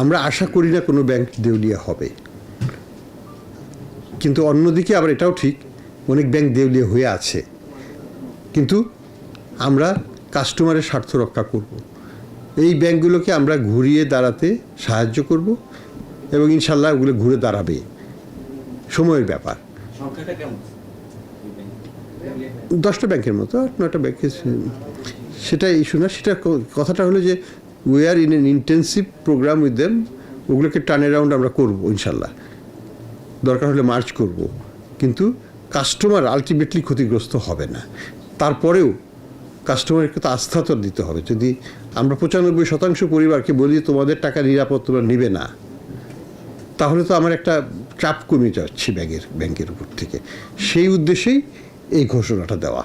আমরা আশা করি না কোনো ব্যাংক দেউলিয়া হবে। কিন্তু অন্যদিকে আবার এটাও ঠিক অনেক ব্যাংক দেউলিয়া হয়ে আছে। কিন্তু আমরা কাস্টমারের স্বার্থ রক্ষা করব। এই ব্যাংকগুলোকে আমরা ঘুরিয়ে দাঁড়াতে সাহায্য করব এবং ইনশাল্লাহ ওগুলো ঘুরে দাঁড়াবে। সময়ের ব্যাপার। দশটা ব্যাংকের মতো আট নয়টা ব্যাংকের সেটা ইস্যু না। সেটা কথাটা হলো যে we are in an intensive programme with them ওগুলোকে টার্ন অ্যারাউন্ড আমরা করব, ইনশাল্লাহ। দরকার হলে মার্চ করব। কিন্তু কাস্টমার আলটিমেটলি ক্ষতিগ্রস্ত হবে না। তারপরেও কাস্টমারকে তো আস্থা তো দিতে হবে। যদি আমরা পঁচানব্বই শতাংশ পরিবারকে বলি তোমাদের টাকা নিরাপদ তোমরা নিবে না, তাহলে তো আমার একটা চাপ কমে যাচ্ছে ব্যাগের, ব্যাংকের উপর থেকে। সেই উদ্দেশ্যেই এই ঘোষণাটা দেওয়া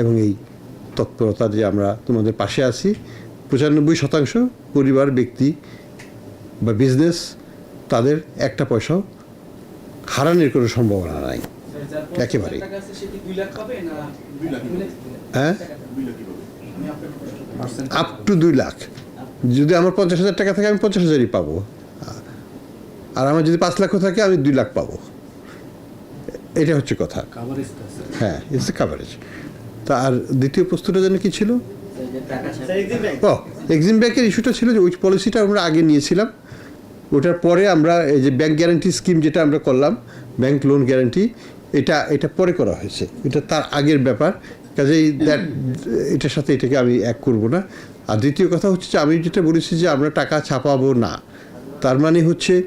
এবং এই তৎপরতা যে আমরা তোমাদের পাশে আছি পঁচানব্বই শতাংশ পরিবার ব্যক্তি বা বিজনেস তাদের একটা পয়সাও হারানোর কোনো সম্ভাবনা নাই। লাখ। হ্যাঁ? আপ টু দুই লাখ। যদি আমার পঞ্চাশ হাজার টাকা থাকে আমি পঞ্চাশ হাজারই পাবো। আর আমার যদি পাঁচ লাখও থাকে আমি দুই লাখ পাবো। এটা হচ্ছে কথা। হ্যাঁ ইটস এ কাভারেজ তা আর দ্বিতীয় প্রশ্নটা যেন কি ছিল? ও এক্সিম ব্যাংকের ইস্যুটা ছিল যে ওই পলিসিটা আমরা আগে নিয়েছিলাম। ওটার পরে আমরা এই যে ব্যাংক গ্যারান্টি স্কিম যেটা আমরা করলাম ব্যাংক লোন গ্যারান্টি এটা এটা পরে করা হয়েছে। এটা তার আগের ব্যাপার। কাজেই দ্যাট এটার সাথে এটাকে আমি এক করব না। আর দ্বিতীয় কথা হচ্ছে যে আমি যেটা বলেছি যে আমরা টাকা ছাপাবো না। তার মানে হচ্ছে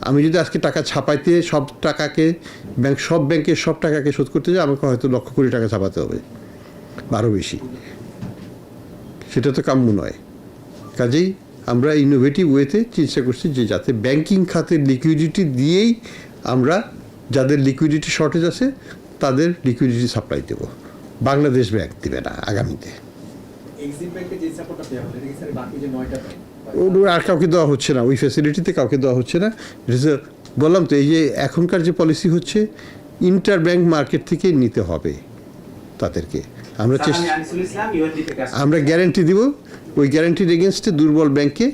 আমি যদি আজকে টাকা ছাপাইতে সব টাকাকে ব্যাংক সব ব্যাংকের সব টাকাকে শোধ করতে যাই আমাকে হয়তো লক্ষ কোটি টাকা ছাপাতে হবে। বা আরও বেশি। সেটা তো কাম্য নয়। কাজেই আমরা ইনোভেটিভ ওয়েতে চেষ্টা করছি যে যাতে ব্যাংকিং খাতের লিকুইডিটি দিয়েই আমরা যাদের লিকুইডিটি শর্টেজ আছে তাদের লিকুইডিটি সাপ্লাই দেব। বাংলাদেশ ব্যাংক দেবে না আগামীতে। আর কাউকে দেওয়া হচ্ছে না। ওই ফ্যাসিলিটিতে কাউকে দেওয়া হচ্ছে না। বললাম তো এই যে এখনকার যে পলিসি হচ্ছে ইন্টার ব্যাংক মার্কেট থেকেই নিতে হবে তাদেরকে। আমরা। আমরা গ্যারেন্টি দিব। ওই গ্যারেন্টির এগেনস্টে দুর্বল ব্যাংকে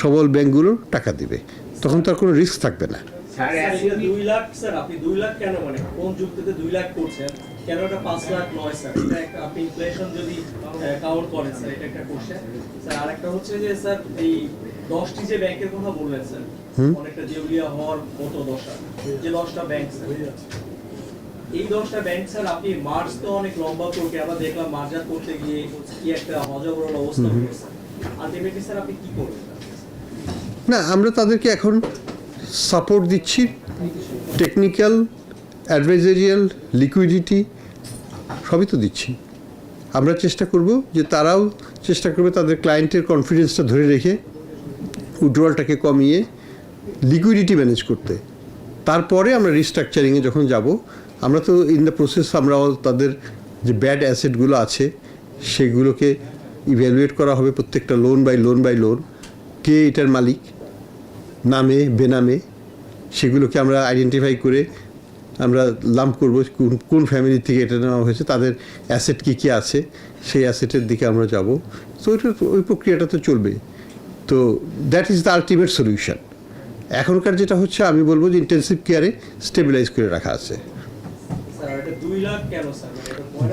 সবল ব্যাংকগুলো টাকা দিবে। তখন তো আর কোনো রিস্ক থাকবে না। স্যার, স্যার, SCB এটা দুই লাখ স্যার আপনি দুই লাখ কেন মানে কোন যুক্তিতে দুই লাখ করছেন? কেন এটা পাঁচ লাখ নয় স্যার? একটা আপনি ইনফ্লেশন যদি কাউন্ট করেন স্যার এটা একটা কোশ্চেন স্যার আরেকটা হচ্ছে যে স্যার এই দশটি যে ব্যাংকের কথা বললেন স্যার অনেকটা দেউলিয়া হওয়ার মতো দশা যে দশটা ব্যাংক স্যার। এই দশটা ব্যাংক স্যার আপনি মার্চ তো অনেক লম্বা করকে আমরা দেখলাম মার্জার করতে গিয়ে কি একটা হজবরল অবস্থা হয়েছে। আলটিমেটলি স্যার আপনি কি করবেন? না আমরা তাদেরকে এখন সাপোর্ট দিচ্ছি। টেকনিক্যাল অ্যাডভাইজারিয়াল লিকুইডিটি সবই তো দিচ্ছি। আমরা চেষ্টা করব যে তারাও চেষ্টা করবে তাদের ক্লায়েন্টের কনফিডেন্সটা ধরে রেখে উইড্রলটাকে কমিয়ে লিকুইডিটি ম্যানেজ করতে। তারপরে আমরা রিস্ট্রাকচারিংয়ে যখন যাব, আমরা তো ইন দ্য প্রসেস আমরাও তাদের যে ব্যাড অ্যাসেটগুলো আছে, সেগুলোকে ইভ্যালুয়েট করা হবে প্রত্যেকটা loan by loan by loan কে এটার মালিক, নামে, বেনামে, সেগুলোকে আমরা আইডেন্টিফাই করে আমরা লাম্প করব কোন কোন ফ্যামিলি থেকে এটা নেওয়া হয়েছে, তাদের অ্যাসেট কী কী আছে, সেই অ্যাসেটের দিকে আমরা যাব। তো- ওই প্রক্রিয়াটা তো চলবে তো that is the ultimate solution এখনকার যেটা হচ্ছে আমি বলব যে ইন্টেন্সিভ কেয়ারে স্টেবিলাইজ করে রাখা আছে। এটা মানে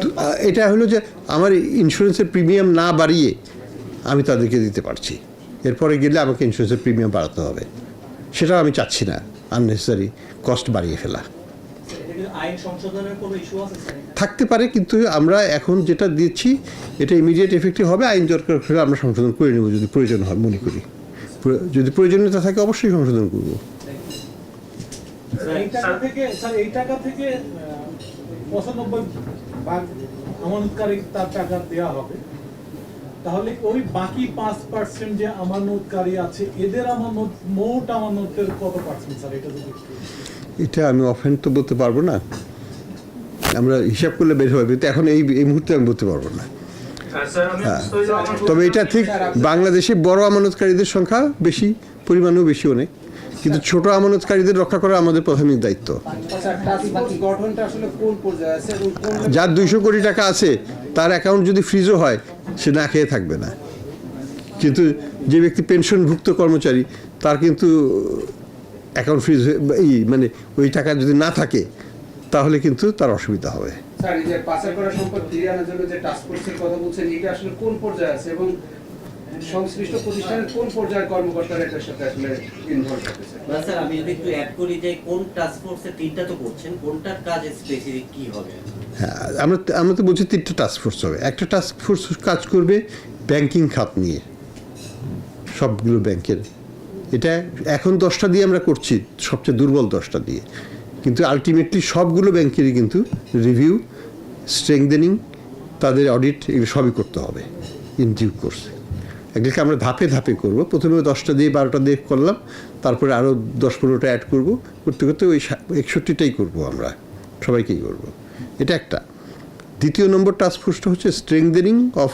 এটা হলো যে আমার ইন্স্যুরেন্সের প্রিমিয়াম না বাড়িয়ে আমি তাদেরকে দিতে পারছি। এরপরে গেলে আমাকে ইন্স্যুরেন্সের প্রিমিয়াম বাড়াতে হবে। সেটা আমি চাচ্ছি না আননেসেসারি কস্ট বাড়িয়ে ফেলা? থাকতে পারে কিন্তু আমরা এখন যেটা দিচ্ছি এটা ইমিডিয়েট এফেক্টিভ হবে আইন দরকার হলে আমরা সংশোধন করে নেব যদি প্রয়োজন হয় মনে করি। যদি প্রয়োজনীয়তা থাকে অবশ্যই সংশোধন করব। এই টাকা থেকে পঁচানব্বই ভাগ আমানতকারী তার টাকা দেওয়া হবে। তাহলে ওই বাকি পাঁচ পার্সেন্ট যে আমানতকারী আছে এদের আমানত মোট আমানতের কত পার্সেন্ট স্যার? এটা যদি এটা আমি অফেন তো বলতে পারব না। আমরা হিসাব করলে বের হবে কিন্তু এখন এই এই মুহূর্তে আমি বলতে পারব না। তবে এটা ঠিক বাংলাদেশে বড় আমানতকারীদের সংখ্যা বেশি পরিমাণও বেশি অনেক। কিন্তু ছোট আমানতকারীদের রক্ষা করা আমাদের প্রাথমিক দায়িত্ব। আচ্ছা টাস্ক ফোর্স গঠনটা আসলে কোন পর্যায়ে আছে এবং কোন যার দুইশো কোটি টাকা আছে তার অ্যাকাউন্ট যদি ফ্রিজও হয় সে না খেয়ে থাকবে না। কিন্তু যে ব্যক্তি পেনশনভুক্ত কর্মচারী তার কিন্তু অ্যাকাউন্ট ফ্রিজ এই মানে ওই টাকা যদি না থাকে তাহলে কিন্তু তার অসুবিধা হবে। স্যার এই যে পাচার করা সম্পদ ফিরিয়ে আনার জন্য যে টাস্ক ফোর্সের কথা বলছেন এটা আসলে কোন পর্যায়ে আছে এবং সংশ্লিষ্ট প্রতিষ্ঠানের কোন পর্যায়ের কর্মকর্তারা এটার সাথে আসলে ইনভলভ না স্যার আমি যদি একটু অ্যাড করি যে কোন টাস্ক ফোর্সে তিনটা তো করছেন কোনটার কাজ স্পেসিফিক কি হবে? হ্যাঁ আমরা আমরা তো বলছি তিনটা টাস্ক ফোর্স হবে। একটা টাস্ক ফোর্স কাজ করবে ব্যাংকিং খাত নিয়ে। সবগুলো ব্যাংকের এটা এখন দশটা দিয়ে আমরা করছি সবচেয়ে দুর্বল দশটা দিয়ে। কিন্তু আলটিমেটলি সবগুলো ব্যাংকেরই কিন্তু রিভিউ স্ট্রেংদেনিং তাদের অডিট এগুলো সবই করতে হবে ইন ডিউ কোর্সে এগুলোকে আমরা ধাপে ধাপে করব। প্রথমে দশটা দিয়ে বারোটা দিয়ে করলাম, তারপরে আরও দশ পনেরোটা অ্যাড করব। করতে করতে ওই একষট্টিটাই করব আমরা। সবাইকেই করব। এটা একটা। দ্বিতীয় নম্বর টাস্ক ফোর্সটা হচ্ছে strengthening of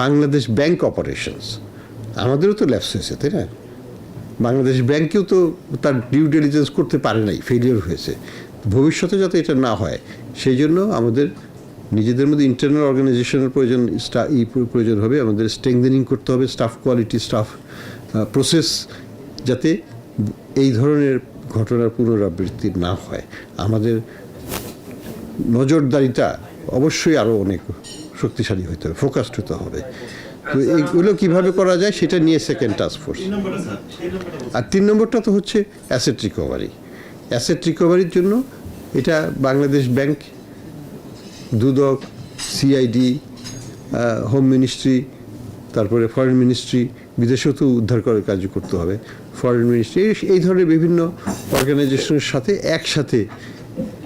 Bangladesh bank operations আমাদেরও তো ল্যাপস হয়েছে, তাই না? বাংলাদেশ ব্যাংকেও তো তার ডিউ ডিলিজেন্স করতে পারে নাই ফেলিওর হয়েছে। ভবিষ্যতে যাতে এটা না হয়, সেই জন্য আমাদের নিজেদের মধ্যে ইন্টারনাল অর্গানাইজেশনের প্রয়োজন ই প্রয়োজন হবে, আমাদের স্ট্রেংদেনিং করতে হবে স্টাফ কোয়ালিটি স্টাফ প্রসেস যাতে এই ধরনের ঘটনার পুনরাবৃত্তি না হয়। আমাদের নজরদারিটা অবশ্যই আরও অনেক শক্তিশালী হতে হবে ফোকাসড হতে হবে। তো এইগুলো কীভাবে করা যায় সেটা নিয়ে সেকেন্ড টাস্ক ফোর্স আর তিন নম্বরটা তো হচ্ছে অ্যাসেট রিকভারি অ্যাসেট রিকভারির জন্য এটা Bangladesh bank, Dudok CID home ministry তারপরে ফরেন মিনিস্ট্রি বিদেশেও তো উদ্ধার করার কাজ করতে হবে। ফরেন মিনিস্ট্রি এই- ধরনের বিভিন্ন অর্গানাইজেশনের সাথে একসাথে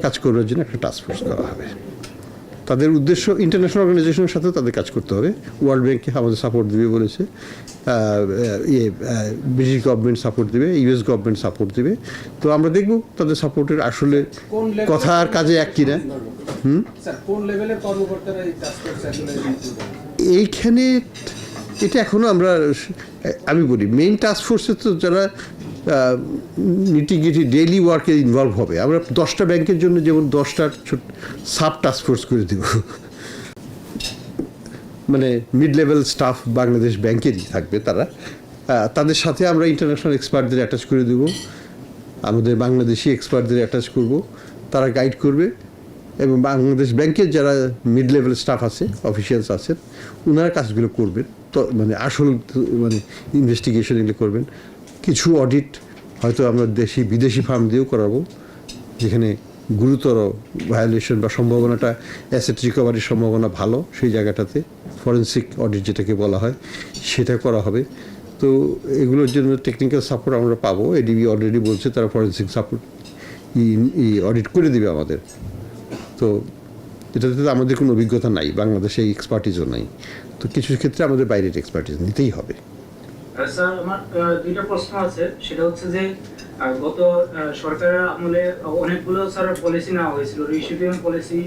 কাজ করার জন্য একটা টাস্ক ফোর্স করা হবে। তাদের উদ্দেশ্য ইন্টারন্যাশনাল অর্গানাইজেশনের সাথে তাদের কাজ করতে হবে। ওয়ার্ল্ড ব্যাংকে আমাদের সাপোর্ট দিবে বলেছে। ইয়ে ব্রিটিশ গভর্নমেন্ট সাপোর্ট দিবে ইউএস গভর্নমেন্ট সাপোর্ট দিবে। তো আমরা দেখব তাদের সাপোর্টের আসলে কথা আর কাজে এক কিনা। হবে? এইখানে এটা এখনও আমরা আমি বলি মেইন টাস্ক ফোর্সে তো যারা নিটিগিটি ডেইলি ওয়ার্কে ইনভলভ হবে। আমরা দশটা ব্যাংকের জন্য যেমন দশটা সাব টাস্ক ফোর্স করে দেব। মানে মিড লেভেল স্টাফ বাংলাদেশ ব্যাংকেরই থাকবে তারা। তাদের সাথে আমরা ইন্টারন্যাশনাল এক্সপার্টদের অ্যাটাচ করে দেব। আমাদের বাংলাদেশি এক্সপার্টদের অ্যাটাচ করব। তারা গাইড করবে। এবং বাংলাদেশ ব্যাংকের যারা মিড লেভেল স্টাফ আছে অফিসিয়ালস আছেন ওনারা কাজগুলো করবেন। তো মানে আসল মানে ইনভেস্টিগেশন এগুলো করবেন। কিছু অডিট হয়তো আমরা দেশি, বিদেশি ফার্ম দিয়েও করাবো, যেখানে গুরুতর ভায়োলেশন বা সম্ভাবনাটা অ্যাসেট রিকভারির সম্ভাবনা ভালো, সেই জায়গাটাতে ফরেন্সিক অডিট যেটাকে বলা হয়, সেটা করা হবে। তো এগুলোর জন্য টেকনিক্যাল সাপোর্ট আমরা পাবো এডিবি অলরেডি বলছে তারা ফরেন্সিক সাপোর্ট ই অডিট করে দিবে আমাদের। তো এটাতে তো আমাদের কোনো অভিজ্ঞতা নাই, বাংলাদেশে এই এক্সপার্টিসও নাই। তো কিছু ক্ষেত্রে আমাদের বাইরের এক্সপার্টিস নিতেই হবে। স্যার, আমার দুইটা প্রশ্ন আছে। সেটা হচ্ছে যে গত সরকারের আমলে অনেকগুলো, স্যার পলিসি নেওয়া হয়েছিল। পলিসি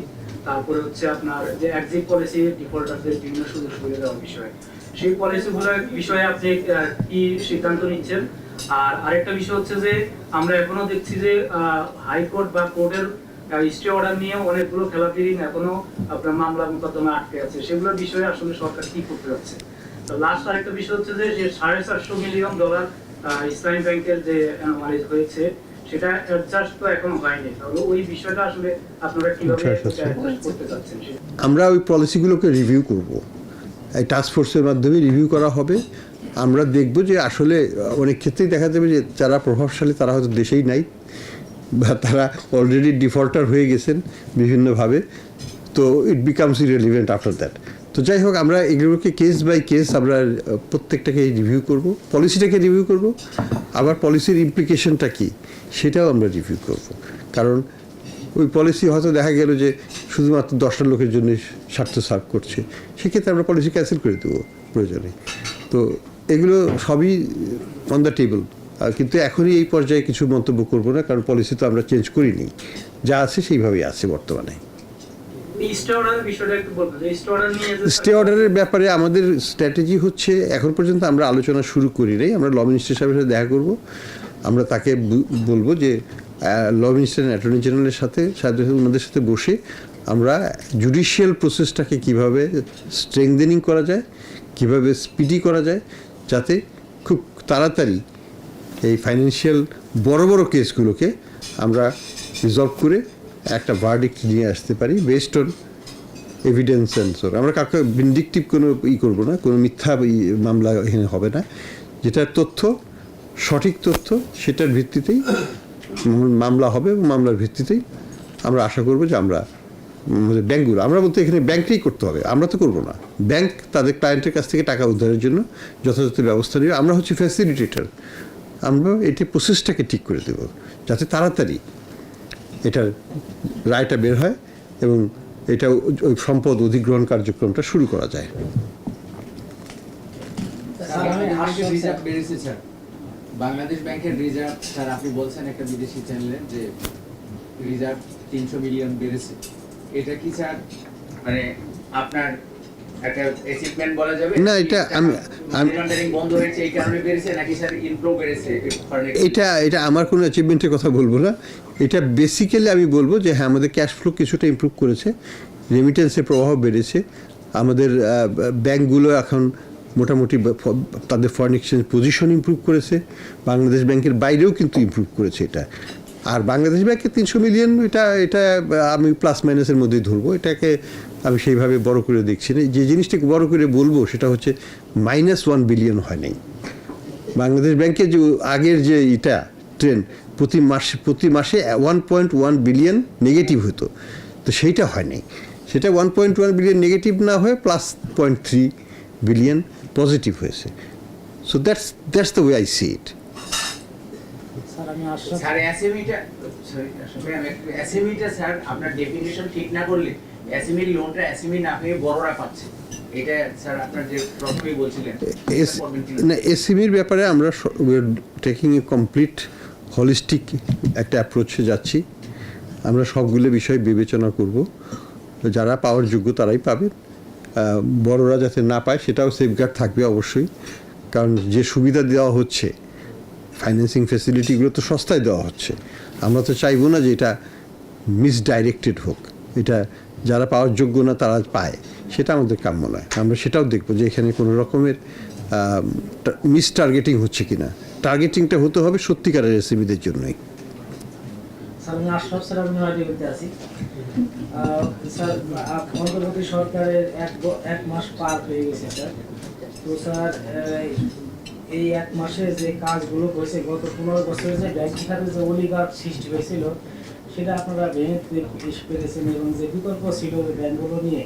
তারপরে হচ্ছে আপনার যে এক্সিট পলিসি ডিফল্টারদের বিভিন্ন সুযোগ সুবিধা বিষয়। সেই বিষয়ে আপনি কি সিদ্ধান্ত নিচ্ছেন? আর আরেকটা বিষয় হচ্ছে যে, আমরা এখনও দেখছি যে হাইকোর্ট বা কোর্টের স্টে অর্ডার নিয়ে অনেকগুলো খেলাপি এখনও আপনার মামলা মোকদ্দমা আটকে আছে। সেগুলোর বিষয়ে আসলে সরকার কি করতে যাচ্ছে? লাস্ট আরেকটা বিষয় হচ্ছে যে সাড়ে চারশো মিলিয়ন ডলার ইসলামী ব্যাংকের যে অ্যানোমালিজ হয়েছে সেটা অ্যাডজাস্ট তো এখন হয়নি। তাহলে ওই বিষয়টা আসলে আপনারা কীভাবে আচ্ছা, আচ্ছা। করতে চাচ্ছেন আমরা ওই পলিসিগুলোকে রিভিউ করব। এই টাস্ক ফোর্সের মাধ্যমে রিভিউ করা হবে। আমরা দেখব যে আসলে অনেক ক্ষেত্রেই দেখা যাবে যে যারা প্রভাবশালী তারা হয়তো দেশেই নাই বা তারা অলরেডি ডিফল্টার হয়ে গেছেন বিভিন্নভাবে। তো it becomes irrelevant after that তো যাই হোক, আমরা এগুলোকে কেস বাই কেস আমরা প্রত্যেকটাকে রিভিউ করব। পলিসিটাকে রিভিউ করব। আবার পলিসির ইমপ্লিকেশনটা কী, সেটাও আমরা রিভিউ করব। কারণ ওই পলিসি হয়তো দেখা গেল যে শুধুমাত্র দশটা লোকের জন্য স্বার্থ সার্ভ করছে, সেক্ষেত্রে আমরা পলিসি ক্যান্সেল করে দেবো, প্রয়োজনে। তো এগুলো সবই অন দ্য টেবল কিন্তু এখনই এই পর্যায়ে কিছু মন্তব্য করব না, কারণ পলিসি তো আমরা চেঞ্জ করিনি। যা আছে সেইভাবেই আছে বর্তমানে। স্টে অর্ডারের ব্যাপারে আমাদের স্ট্র্যাটেজি হচ্ছে, এখন পর্যন্ত আমরা আলোচনা শুরু করি নাই। আমরা ল মিনিস্টার সাহেবের সাথে দেখা করব। আমরা তাকে বলব যে ল মিনিস্টার অ্যাটর্নি জেনারেলের সাথে সাথে ওনাদের সাথে বসে আমরা জুডিশিয়াল প্রসেসটাকে কীভাবে স্ট্রেংদেনিং করা যায়, কীভাবে স্পিডি করা যায়, যাতে খুব তাড়াতাড়ি এই ফাইন্যান্সিয়াল বড় বড় কেসগুলোকে আমরা রিজলভ করে একটা ভার্ডিক্ট নিয়ে আসতে পারি বেসড অন এভিডেন্স সেন্সর আমরা কাউকে ভিন্ডিকটিভ কোনো ই করব না, কোনো মিথ্যা মামলা এখানে হবে না। যেটার তথ্য, সঠিক তথ্য, সেটার ভিত্তিতেই মামলা হবে এবং মামলার ভিত্তিতেই আমরা আশা করব যে আমরা ব্যাঙ্কগুলো আমরা বলতে এখানে ব্যাংকেই করতে হবে, আমরা তো করব না। ব্যাংক তাদের ক্লায়েন্টের কাছ থেকে টাকা উদ্ধারের জন্য যথাযথ ব্যবস্থা নেবে। আমরা হচ্ছে ফ্যাসিলিটেটার আমরা এটি প্রসেসটাকে ঠিক করে দেব, যাতে তাড়াতাড়ি এটার রায়টা বের হয় এবং এটা ওই সম্পদ অধিগ্রহণ কার্যক্রমটা শুরু করা যায়। রিজার্ভ বেড়েছে স্যার। বাংলাদেশ ব্যাংকের রিজার্ভ স্যার আপনি বলছেন একটা বিদেশি চ্যানেলে যে রিজার্ভ তিনশো মিলিয়ন বেড়েছে। এটা কি স্যার মানে আপনার একটা অ্যাচিভমেন্ট বলা যাবে? না, এটা আমি- আমি- বন্ধ হয়েছে এই কারণে বেড়েছে নাকি স্যার ইমপ্রুভ বেড়েছে? এটা এটা আমার কোনো অ্যাচিভমেন্টের কথা বলব না। এটা বেসিক্যালি আমি বলব যে হ্যাঁ আমাদের ক্যাশ ফ্লো কিছুটা ইমপ্রুভ করেছে রেমিটেন্সের প্রভাব বেড়েছে। আমাদের ব্যাংকগুলো এখন মোটামুটি তাদের ফরেন এক্সচেঞ্জ পজিশন ইমপ্রুভ করেছে। বাংলাদেশ ব্যাংকের বাইরেও কিন্তু ইমপ্রুভ করেছে এটা। আর বাংলাদেশ ব্যাংকে তিনশো মিলিয়ন এটা এটা আমি প্লাস মাইনাসের মধ্যেই ধরবো। এটাকে আমি সেইভাবে বড় করে দেখছি না। যে জিনিসটাকে বড় করে বলব সেটা হচ্ছে মাইনাস ওয়ান বিলিয়ন হয় নাই। বাংলাদেশ ব্যাংকের যে আগের যে এটা ট্রেন প্রতি মাসে প্রতি মাসে one point one billion negative হতো। তো সেইটা হয়নি সেটা one point one billion negative না হয়ে plus point three billion positive হয়েছে। So that's that's the way I see it sir আমি আশ্বাস স্যার এসএমইটা সরি এসএমইটা স্যার আপনার ডেফিনিশন ঠিক না করলে এসএমই লোনটা এসএমই না হয়ে বড়রা পাচ্ছে। এটা স্যার আপনার যে প্রথমেই বলছিলেন এস না এসএমইর ব্যাপারে আমরা টেকিং এ কমপ্লিট হলিস্টিক একটা অ্যাপ্রোচে যাচ্ছি। আমরা সবগুলো বিষয় বিবেচনা করব। যারা পাওয়ার যোগ্য তারাই পাবে। বড়রা যাতে না পায় সেটাও সেফগার্ড থাকবে অবশ্যই। কারণ যে সুবিধা দেওয়া হচ্ছে ফাইন্যান্সিং ফেসিলিটিগুলো তো সস্তায় দেওয়া হচ্ছে। আমরা তো চাইব না যে এটা মিসডাইরেক্টেড হোক। এটা যারা পাওয়ার যোগ্য না, তারা পায়। সেটা আমাদের কাম্য নয়। আমরা সেটাও দেখব যে এখানে কোনো রকমের মিস টার্গেটিং হচ্ছে কি না টার্গেটিংটা হতে হবে সত্যিকারের রেসিপিদের জন্যই। এই- এক মাসে যে কাজগুলো হয়েছে গত পনেরো বছরে যে ব্যাংক খাতে যে অলিগার্ড সৃষ্টি হয়েছিল সেটা আপনারা পেরেছেন এবং যে বিকল্প ছিল ওই ব্যাংকগুলো নিয়ে,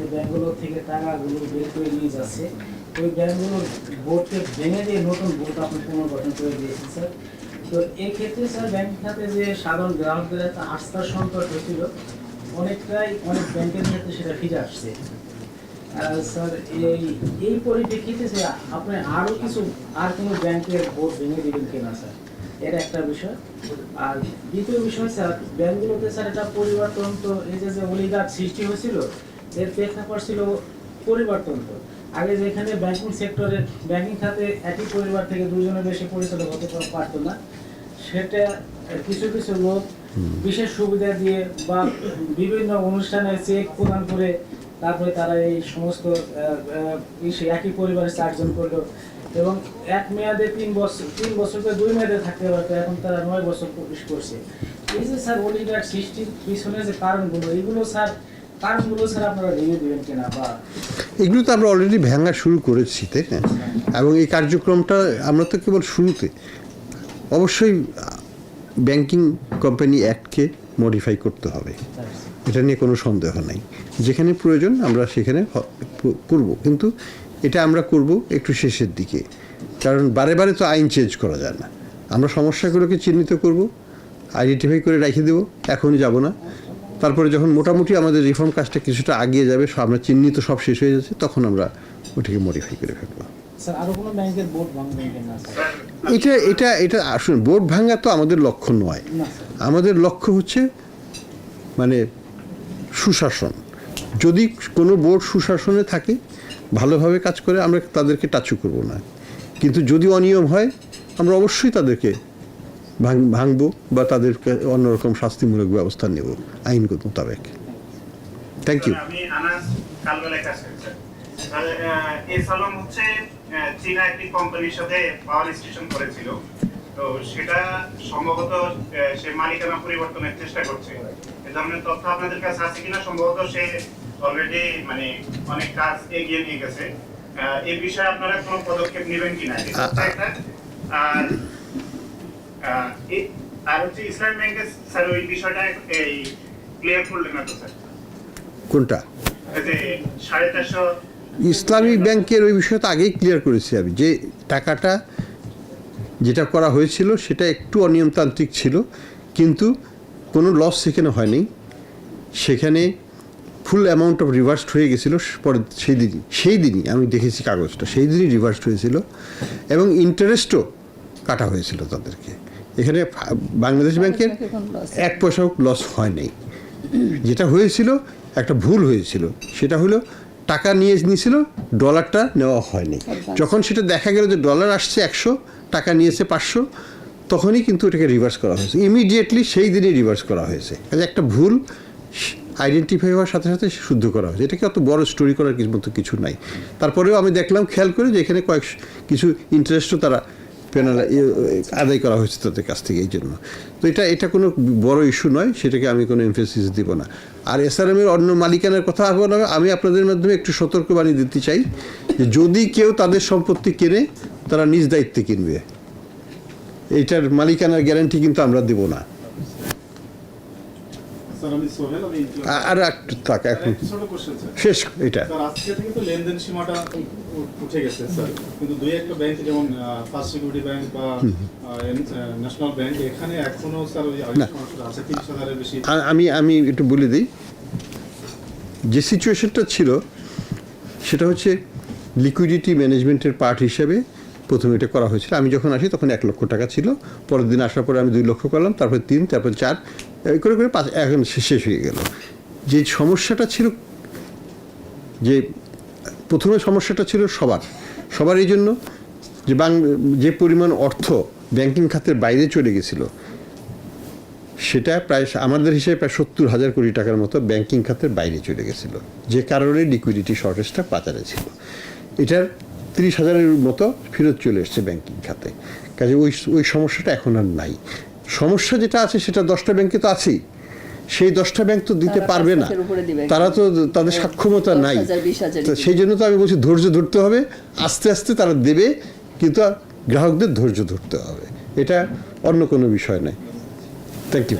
ওই ব্যাংকগুলো থেকে টাকাগুলো বের করে নিয়ে যাচ্ছে। ওই ব্যাংকগুলোর বোর্ডকে ভেঙে দিয়ে নতুন বোর্ড আপনি পুনর্গঠন করে দিয়েছেন, স্যার। তো এক্ষেত্রে, স্যার, ব্যাংক খাতে যে সাধারণ গ্রাহকদের একটা আস্থার সংকট হয়েছিল, অনেকটাই অনেক ব্যাংকের ক্ষেত্রে সেটা ফিরে আসছে। স্যার, এই এই পরিপ্রেক্ষিতে আপনি আরও কিছু, আর কোনো ব্যাংকের বোর্ড ভেঙে দেবেন কিনা, স্যার? এটা একটা বিষয়। আর দ্বিতীয় বিষয় স্যার ব্যাংকগুলোতে স্যার এটা পরিবর্তন তো এই যে যে অলিগার সৃষ্টি হয়েছিল এর প্রেক্ষাপট ছিল পরিবর্তন তো। আগে যেখানে ব্যাংকিং সেক্টরে ব্যাংকিং খাতে একই পরিবার থেকে দুজনের বেশি পরিচালক হতে পারতো না সেটা কিছু কিছু লোক বিশেষ সুবিধা দিয়ে বা বিভিন্ন অনুষ্ঠানে চেক প্রদান করে তারপরে তারা এই সমস্ত একই পরিবারের চারজন করল। এবং এক মেয়াদে তিন বছর তিন বছর করে দুই মেয়াদে থাকতে পারতো, এখন তারা নয় বছর প্রবেশ করছে। এই যে স্যার অলিগার সৃষ্টির পিছনে যে কারণগুলো, এগুলো স্যার এগুলো তো আমরা অলরেডি ভাঙা শুরু করেছি, তাই না? এবং এই কার্যক্রমটা আমরা তো কেবল শুরুতে। অবশ্যই ব্যাংকিং কোম্পানি অ্যাক্টকে মডিফাই করতে হবে। এটা নিয়ে কোনো সন্দেহ নাই। যেখানে প্রয়োজন আমরা সেখানে করব। কিন্তু এটা আমরা করব একটু শেষের দিকে। কারণ বারে বারে তো আইন চেঞ্জ করা যায় না। আমরা সমস্যাগুলোকে চিহ্নিত করব আইডেন্টিফাই করে রেখে দেবো এখনই যাব না। তারপরে যখন মোটামুটি আমাদের রিফর্ম কাজটা কিছুটা আগিয়ে যাবে সব আমরা চিহ্নিত সব শেষ হয়ে যাচ্ছে তখন আমরা ওটাকে মডিফাই করে ফেলব। এটা এটা এটা আসুন বোর্ড ভাঙা তো আমাদের লক্ষ্য নয়। আমাদের লক্ষ্য হচ্ছে মানে সুশাসন। যদি কোনো বোর্ড সুশাসনে থাকে ভালোভাবে কাজ করে আমরা তাদেরকে টাচু করব না। কিন্তু যদি অনিয়ম হয়, আমরা অবশ্যই তাদেরকে ভাঙ, ভাঙবো বা তাদেরকে অন্যরকম শাস্তিমূলক ব্যবস্থা নেব, আইনগত মোতাবেক। থ্যাংক ইউ সেটা সম্ভবত সে মালিকানা পরিবর্তনের চেষ্টা করছে। এ ধরনের তথ্য আপনাদের কাছে আছে কিনা? সম্ভবত সে অলরেডি মানে অনেক কাজ এগিয়ে নিয়ে গেছে। এই বিষয়ে আপনারা কোনো পদক্ষেপ নেবেন কিনা আর আর হচ্ছে ইসলাম ব্যাংকের স্যার ওই বিষয়টা এই ক্লিয়ার করলেন না তো স্যার? কোনটা? সাড়ে চারশো ইসলামী ব্যাংকের ওই বিষয়টা আগেই ক্লিয়ার করেছি আমি। যে টাকাটা যেটা করা হয়েছিল সেটা একটু অনিয়মতান্ত্রিক ছিল কিন্তু কোনো লস সেখানে হয়নি। সেখানে ফুল অ্যামাউন্ট অফ রিভার্সড হয়ে গেছিল পরে সেই দিনই সেই দিনই আমি দেখেছি কাগজটা সেই দিনই রিভার্সড হয়েছিল এবং ইন্টারেস্টও কাটা হয়েছিল তাদেরকে। এখানে বাংলাদেশ ব্যাংকের এক পয়সাও লস হয় নাই। যেটা হয়েছিল একটা ভুল হয়েছিল সেটা হলো টাকা নিয়ে নিয়েছিল ডলারটা নেওয়া হয়নি। যখন সেটা দেখা গেল যে ডলার আসছে একশো টাকা নিয়েছে পাঁচশো তখনই কিন্তু এটাকে রিভার্স করা হয়েছে। ইমিডিয়েটলি সেই দিনই রিভার্স করা হয়েছে। কাজে একটা ভুল আইডেন্টিফাই হওয়ার সাথে সাথে শুদ্ধ করা হয়েছে। এটাকে অত বড় স্টোরি করার মতো কিছু নাই। তারপরেও আমি দেখলাম খেয়াল করে যে এখানে কয়েক কিছু ইন্টারেস্টও তারা পেনাল আদায় করা হয়েছে তাদের কাছ থেকে এই জন্য। তো এটা এটা কোনো বড় ইস্যু নয় সেটাকে আমি কোনো এমফেসিস দিব না। আর এসআরএম এর অন্য মালিকানার কথা হবে, আমি আপনাদের মাধ্যমে একটু সতর্কবাণী দিতে চাই যে যদি কেউ তাদের সম্পত্তি কেনে তারা নিজ দায়িত্বে কিনবে। এইটার মালিকানার গ্যারান্টি কিন্তু আমরা দেব না স্যার আমি সোহেল আমি আ- আর একটু থাক এখন শেষ এটা। আজকে থেকে তো লেনদেন সীমাটা উঠে গেছে স্যার। কিন্তু দুই একটা ব্যাংক যেমন ফার্স্ট সিকিউরিটি ব্যাংক বা ন্যাশনাল ব্যাংক এখানে এখনও স্যার ওই আছে তিরিশ হাজারের বেশি। আমি আমি একটু বলে দিই। যে সিচুয়েশনটা ছিল সেটা হচ্ছে লিকুইডিটি ম্যানেজমেন্টের পার্ট হিসেবে প্রথমে এটা করা হয়েছিল। আমি যখন আসি তখন এক লক্ষ টাকা ছিল। পরের দিন আসার পরে আমি দুই লক্ষ করলাম তারপর তিন তারপর চার করে করে এখন শেষ হয়ে গেল। যে সমস্যাটা ছিল, যে প্রথমে সমস্যাটা ছিল সবার সবার এই জন্য যে বাং যে পরিমাণ অর্থ ব্যাংকিং খাতের বাইরে চলে গেছিল, সেটা প্রায় আমাদের হিসেবে প্রায় সত্তর হাজার কোটি টাকার মতো ব্যাংকিং খাতের বাইরে চলে গেছিল, যে কারণে লিকুইডিটি শর্টেজটা বাজারে ছিল। এটার তিরিশ হাজারের মতো ফেরত চলে এসছে ব্যাংকিং খাতে। কাজে ওই ওই সমস্যাটা এখন আর নাই। সমস্যা যেটা আছে সেটা দশটা ব্যাংকে তো আছেই। সেই দশটা ব্যাংক তো দিতে পারবে না। তারা তো তাদের সাক্ষমতা নাই। সেই জন্য তো আমি বলছি ধৈর্য ধরতে হবে। আস্তে আস্তে তারা দেবে কিন্তু গ্রাহকদের ধৈর্য ধরতে হবে। এটা অন্য কোনো বিষয় নাই থ্যাংক ইউ